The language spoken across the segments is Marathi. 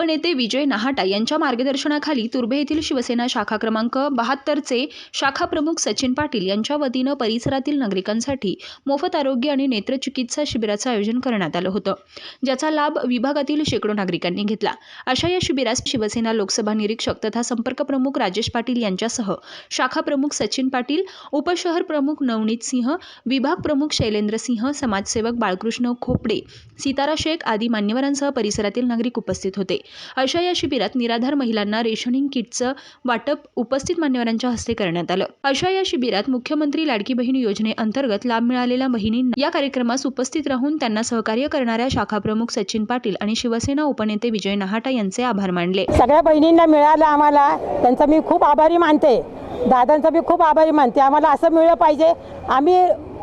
उपनेते विजय नाहाटा यांच्या मार्गदर्शनाखाली तुर्भे येथील शिवसेना शाखा क्रमांक बहात्तरचे शाखा प्रमुख सचिन पाटील यांच्या वतीनं परिसरातील नागरिकांसाठी मोफत आरोग्य आणि नेत्रचिकित्सा शिबिराचं आयोजन करण्यात आलं होतं ज्याचा लाभ विभागातील शेकडो नागरिकांनी घेतला. अशा या शिबिरास शिवसेना लोकसभा निरीक्षक तथा संपर्क प्रमुख राजेश पाटील यांच्यासह शाखा प्रमुख सचिन पाटील उपशहर प्रमुख नवनीत सिंह विभाग प्रमुख शैलेंद्र सिंह समाजसेवक बाळकृष्ण खोपडे सीतारा शेख आदी मान्यवरांसह परिसरातील नागरिक उपस्थित होते. अशा या शिबिरात निराधार महिलांना रेशनिंग किटचं वाटप उपस्थित मान्यवरांच्या हस्ते करण्यात आलं. अशा या शिबिरात मुख्यमंत्री लाडकी बहीण योजनेअंतर्गत लाभ मिळालेल्या बहिणींना या कार्यक्रमास उपस्थित राहून त्यांना सहकार्य करणाऱ्या शाखा प्रमुख सचिन पाटील आणि शिवसेना उपनेते विजय नहाटा यांचे आभार मानले. सगळ्या बहिणींना मिळालं आम्हाला. त्यांचा मी खूप आभारी मानते. दादांचा मी खूप आभारी मानते. आम्हाला असं मिळलं पाहिजे. आम्ही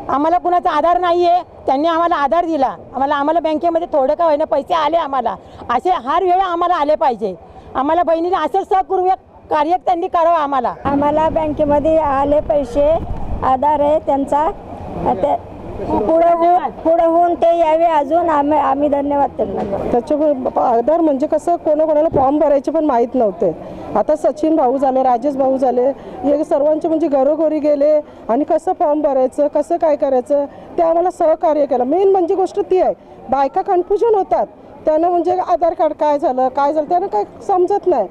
आम्हाला कुणाचा आधार नाही आहे त्यांनी आम्हाला आधार दिला. आम्हाला आम्हाला बँकेमध्ये थोडं का होईना पैसे आले आम्हाला. असे हर वेळा आम्हाला आले पाहिजे. आम्हाला बहिणीने असं सहकुर्य कार्य त्यांनी करावं आम्हाला. आम्हाला बँकेमध्ये आले पैसे आधार आहे त्यांचा. ते पुढं होऊन पुढं होऊन ते यावे अजून. आम्ही आम्ही धन्यवाद त्यांना. त्याच्यामुळे आधार म्हणजे कसं? कोणाकोणाला फॉर्म भरायचे पण माहीत नव्हते. आता सचिन भाऊ झाले राजेश भाऊ झाले हे सर्वांचे म्हणजे घरोघरी गेले आणि कसं फॉर्म भरायचं कसं काय करायचं ते आम्हाला सहकार्य केलं. मेन म्हणजे गोष्ट ती आहे बायका कन्फ्युजन होतात. त्यानं म्हणजे आधार कार्ड काय झालं काय झालं त्यानं काय समजत नाही.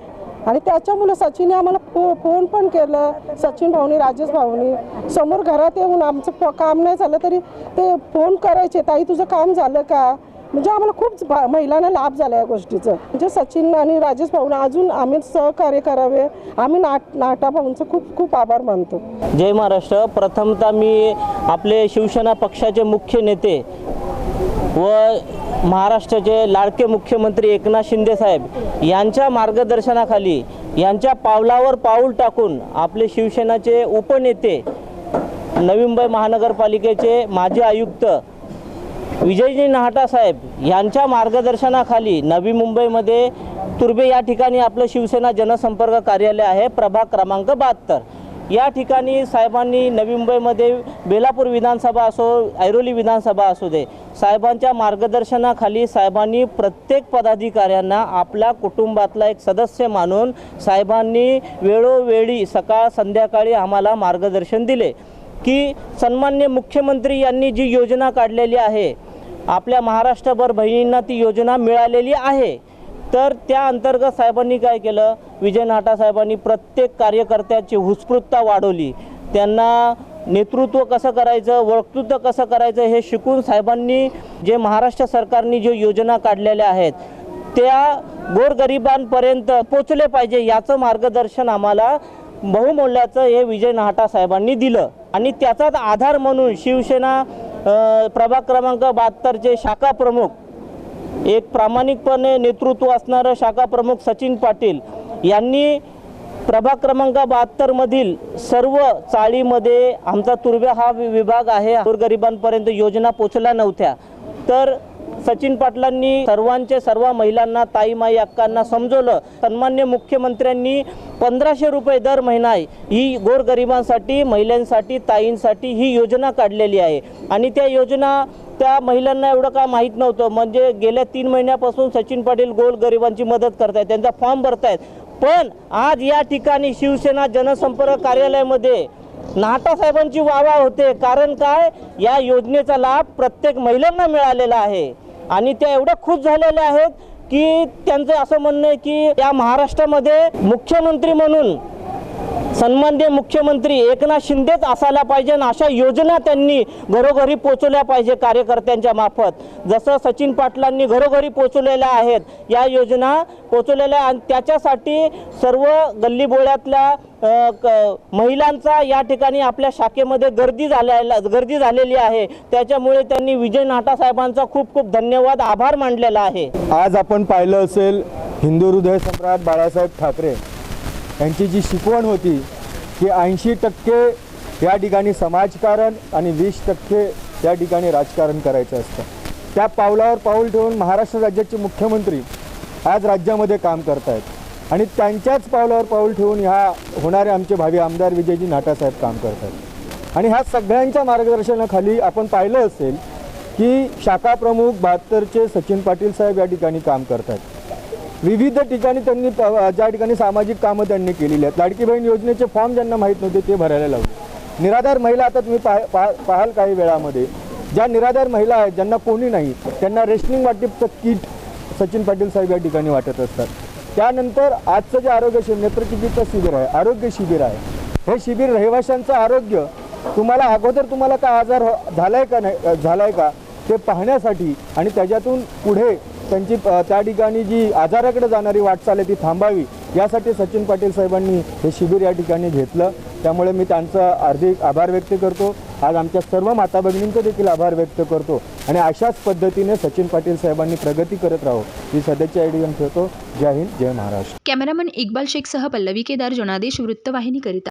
आणि त्याच्यामुळे सचिनने आम्हाला फो फोन पण केलं सचिन भाऊनी राजेश भाऊनी. समोर घरात येऊन आमचं प- काम नाही झालं तरी ते फोन करायचे ताई तुझं काम झालं का? म्हणजे आम्हाला खूप भा- महिलांना लाभ झाला या गोष्टीचं. म्हणजे सचिन आणि राजेश भाऊना अजून आम्ही सहकार्य करावे. आम्ही नाट नाटा भाऊंचं खूप खूप आभार मानतो. जय महाराष्ट्र. प्रथमतः मी आपले शिवसेना पक्षाचे मुख्य नेते व महाराष्ट्राचे लाडके मुख्यमंत्री एकनाथ शिंदे साहेब यांच्या मार्गदर्शनाखाली यांच्या पावलावर पाऊल टाकून आपले शिवसेनाचे उपनेते नवी महानगरपालिकेचे माजी आयुक्त विजयजी नाहटा साहेब यांच्या मार्गदर्शनाखाली नवी मुंबईमध्ये तुर्बे या ठिकाणी आपलं शिवसेना जनसंपर्क कार्यालय आहे प्रभाग क्रमांक बहात्तर. या ठिकाणी साहेबांनी नवी मुंबईमध्ये बेलापूर विधानसभा असो ऐरोली विधानसभा असू दे साहेबांच्या मार्गदर्शनाखाली साहेबांनी प्रत्येक पदाधिकाऱ्यांना आपल्या कुटुंबातला एक सदस्य मानून साहेबांनी वेळोवेळी सकाळ संध्याकाळी आम्हाला मार्गदर्शन दिले. की सन्मान्य मुख्यमंत्री यांनी जी योजना काढलेली आहे आपल्या महाराष्ट्रभर बहिणींना ती योजना मिळालेली आहे. तर त्या अंतर्गत साहेबांनी काय केलं? विजय नाटा साहेबांनी प्रत्येक कार्यकर्त्याची उत्स्फूर्तता वाढवली. त्यांना नेतृत्व कसं करायचं वक्तृत्व कसं करायचं हे शिकून साहेबांनी जे महाराष्ट्र सरकारने जे योजना काढलेल्या आहेत त्या गोरगरिबांपर्यंत पोचले पाहिजे याचं मार्गदर्शन आम्हाला बहुमूल्याचं हे विजय नाहटा साहेबांनी दिलं. आणि त्याचाच आधार म्हणून शिवसेना प्रभाग क्रमांक बहात्तरचे शाखा प्रमुख एक प्रामाणिकपणे नेतृत्व असणारं शाखा प्रमुख सचिन पाटील यांनी प्रभाग क्रमांक बहात्तरमधील सर्व चाळीमध्ये आमचा तुर्व्या हा वि- विभाग आहे. गोरगरिबांपर्यंत योजना पोचल्या नव्हत्या. तर सचिन पाटलांनी सर्वांचे सर्व महिलांना ताई माई अक्कांना समजवलं. सन्मान्य मुख्यमंत्र्यांनी पंधराशे रुपये दर महिना ही गोरगरिबांसाठी महिलांसाठी ताईंसाठी ही योजना काढलेली आहे. आणि त्या योजना त्या महिलांना एवढं काय माहीत नव्हतं. म्हणजे गेल्या तीन महिन्यापासून सचिन पाटील गोरगरिबांची मदत करतायत त्यांचा फॉर्म भरतायत. पण आज या ठिकाणी शिवसेना जनसंपर्क कार्यालयामध्ये नाटासाहेबांची वावा होते. कारण काय? या योजनेचा लाभ प्रत्येक महिलांना मिळालेला आहे. आणि त्या एवढ्या खुश झालेल्या आहेत की त्यांचं असं म्हणणं आहे की या महाराष्ट्रामध्ये मुख्यमंत्री म्हणून सन्माननीय मुख्यमंत्री एकनाथ शिंदेच असायला पाहिजे आणि अशा योजना त्यांनी घरोघरी पोचवल्या पाहिजे कार्यकर्त्यांच्या मार्फत. जसं सचिन पाटलांनी घरोघरी पोचवलेल्या आहेत या योजना पोचवलेल्या आणि त्याच्यासाठी सर्व गल्लीबोळ्यातल्या क- महिलांचा या ठिकाणी आपल्या शाखेमध्ये गर्दी झालेला गर्दी झालेली आहे. त्याच्यामुळे त्यांनी विजय नाटा साहेबांचा खूप खूप धन्यवाद आभार मानलेला आहे. आज आपण पाहिलं असेल हिंदू हृदय सम्राट बाळासाहेब ठाकरे. यांची जी शिकवण होती की ऐंशी टक्के या ठिकाणी समाजकारण आणि वीस टक्के त्या ठिकाणी राजकारण करायचं असतं. त्या पावलावर पाऊल ठेवून महाराष्ट्र राज्याचे मुख्यमंत्री आज राज्यामध्ये काम करत आहेत आणि त्यांच्याच पावलावर पाऊल ठेवून ह्या होणारे आमचे भावी आमदार विजयजी नाटासाहेब काम करत आहेत आणि ह्या सगळ्यांच्या मार्गदर्शनाखाली आपण पाहिलं असेल की शाखा प्रमुख बहात्तरचे सचिन पाटील साहेब या ठिकाणी काम करत आहेत विविध ठिकाणी त्यांनी ज्या ठिकाणी सामाजिक कामं त्यांनी केलेली आहेत. लाडकी बहीण योजनेचे फॉर्म ज्यांना माहीत नव्हते ते भरायला लावले. निराधार महिला आता तुम्ही पाह पाह- पाहाल काही वेळामध्ये ज्या निराधार महिला आहेत ज्यांना कोणी नाही त्यांना रेशनिंग वाटिपचं किट सचिन पाटील साहेब या ठिकाणी वाटत असतात. त्यानंतर आजचं जे आरोग्य शिबिर नेत्रचिकित्सा शिबिर आहे आरोग्य शिबिर आहे. हे शिबिर रहिवाशांचं आरोग्य तुम्हाला अगोदर तुम्हाला काय आजार झाला झालाय का नाही झालाय का ते पाहण्यासाठी आणि त्याच्यातून पुढे त्यांची त्या ठिकाणी जी आजाराकडे जाणारी वाटचाल आहे ती थांबावी यासाठी सचिन पाटील साहेबांनी हे शिबिर या ठिकाणी घेतलं. त्यामुळे मी त्यांचा हार्दिक आभार व्यक्त करतो. आज आमच्या सर्व माता भगिनींचा देखील आभार व्यक्त करतो. आणि अशाच पद्धतीने सचिन पाटील साहेबांनी प्रगती करत राहो ही सध्याची आयडियन ठेवतो. जय हिंद जय महाराष्ट्र. कॅमेरामन इक्बाल शेखसह पल्लवी केदार जनादेश वृत्तवाहिनी करीता